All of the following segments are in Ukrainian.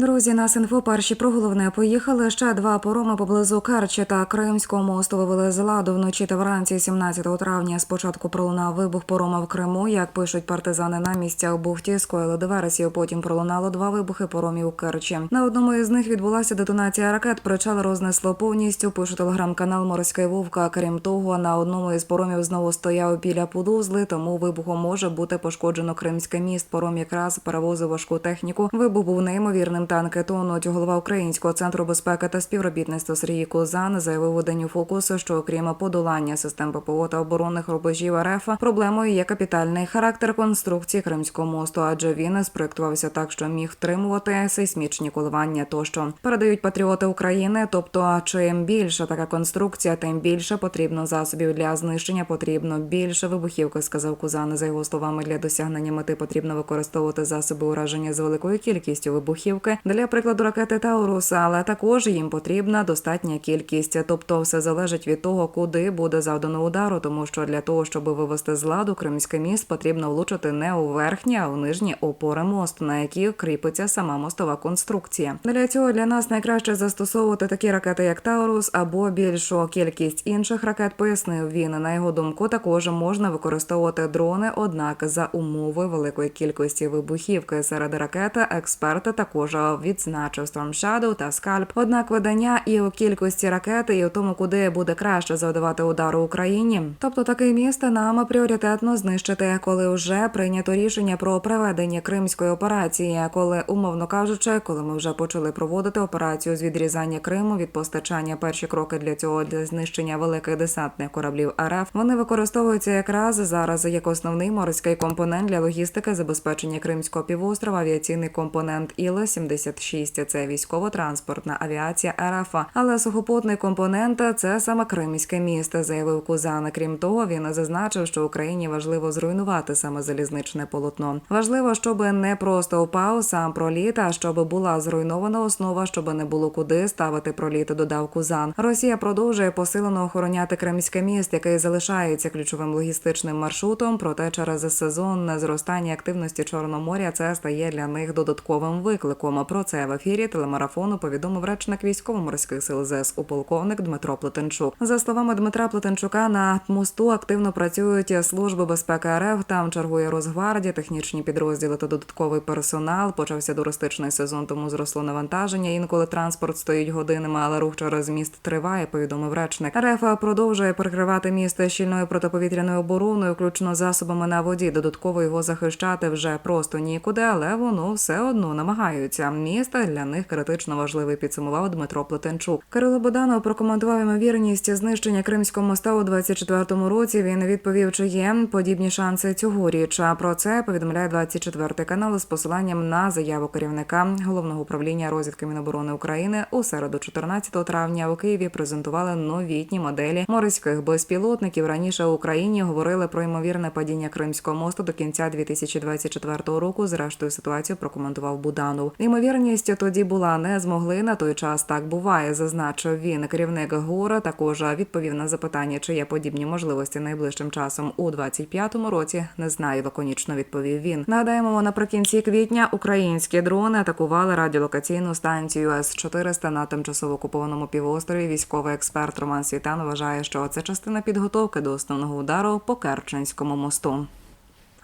Друзі, нас інфо перші про головне поїхали. Ще два пороми поблизу Керчі та Кримського мосту вивели з ладу вночі та вранці 17 травня. Спочатку пролунав вибух порома в Криму. Як пишуть партизани на місцях бухті, скоїли диверсію. Потім пролунало два вибухи поромів у Керчі. На одному із них відбулася детонація ракет. Причал рознесло повністю. Пише телеграм-канал Морський Вовка. Крім того, на одному із поромів знову стояв біля Пудузли, тому вибухом може бути пошкоджено Кримський міст. Пором якраз перевозив важку техніку. Вибух був неймовірним. Танки тонуть. Голова Українського центру безпеки та співробітництва Сергій Козан заявив у фокусу, що окрім подолання систем ППО та оборонних рубежів РФ, проблемою є капітальний характер конструкції Кримського мосту, адже він спроектувався так, що міг втримувати сейсмічні коливання. Тощо передають патріоти України. Тобто, чим більше така конструкція, тим більше потрібно засобів для знищення. Потрібно більше вибухівки, сказав Кузан. За його словами, для досягнення мети потрібно використовувати засоби ураження з великою кількістю вибухівки для прикладу ракети Таурус, але також їм потрібна достатня кількість. Тобто, все залежить від того, куди буде завдано удару, тому що для того, щоб вивести з ладу Кримський міст, потрібно влучити не у верхні, а у нижні опори мосту, на які кріпиться сама мостова конструкція. Для цього для нас найкраще застосовувати такі ракети, як Таурус, або більшу кількість інших ракет. Пояснив він. На його думку, також можна використовувати дрони, однак за умови великої кількості вибухівки серед ракет експерти також відзначив Storm Shadow та Scalp. Однак видання і у кількості ракет, і у тому, куди буде краще завдавати удару Україні. Тобто такий міст нам пріоритетно знищити, коли вже прийнято рішення про проведення кримської операції. Коли умовно кажучи, коли ми вже почали проводити операцію з відрізання Криму від постачання перші кроки для цього для знищення великих десантних кораблів РФ, вони використовуються якраз зараз як основний морський компонент для логістики забезпечення Кримського півострова, авіаційний компонент Іла 76 Це військово-транспортна авіація РФ. Але сухопутний компонент це саме Кримське місто, заявив Кузан. Крім того, він зазначив, що Україні важливо зруйнувати саме залізничне полотно. Важливо, щоб не просто впав сам проліт, а щоб була зруйнована основа, щоб не було куди ставити проліт. Додав Кузан. Росія продовжує посилено охороняти Кримське міст, який залишається ключовим логістичним маршрутом. Проте через сезонне зростання активності Чорного моря це стає для них додатковим викликом. Про це в ефірі телемарафону повідомив речник військово-морських сил ЗСУ полковник Дмитро Плетенчук. За словами Дмитра Плетенчука, на мосту активно працюють служби безпеки РФ. Там чергує Росгвардія, технічні підрозділи та додатковий персонал. Почався туристичний сезон, тому зросло навантаження. Інколи транспорт стоїть годинами, але рух через міст триває. Повідомив речник. РФ продовжує прикривати місто щільною протиповітряною обороною, включно засобами на воді. Додатково його захищати вже просто нікуди, але воно все одно намагаються. Місто для них критично важливий. Підсумував Дмитро Плетенчук. Кирило Боданов прокоментував ймовірність знищення Кримського моста у 24-му році. Він відповів, чи є подібні шанси цьогоріч. А про це повідомляє 24 канал з посиланням на заяву керівника головного управління розвідки Міноборони України у середу, 14 травня, у Києві презентували новітні моделі морських безпілотників. Раніше у Україні говорили про ймовірне падіння Кримського мосту до кінця 2024 року. Зрештою, ситуацію прокоментував Буданов. Ймовірність тоді була не змогли на той час. Так буває, зазначив він. Керівник ГУР також відповів на запитання, чи є подібні можливості найближчим часом у 25-му році. Не знаю, лаконічно відповів він. Нагадаємо, наприкінці квітня українські дрони атакували радіолокаційну станцію С 400 на тимчасово окупованому півострові. Військовий експерт Роман Світан вважає, що це частина підготовки до основного удару по Керченському мосту.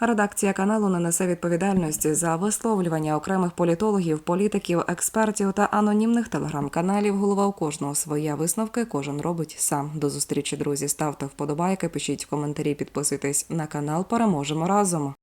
Редакція каналу не несе відповідальності за висловлювання окремих політологів, політиків, експертів та анонімних телеграм-каналів. Голова у кожного своє висновки. Кожен робить сам. До зустрічі, друзі. Ставте вподобайки, пишіть коментарі, підписуйтесь на канал. Переможемо разом.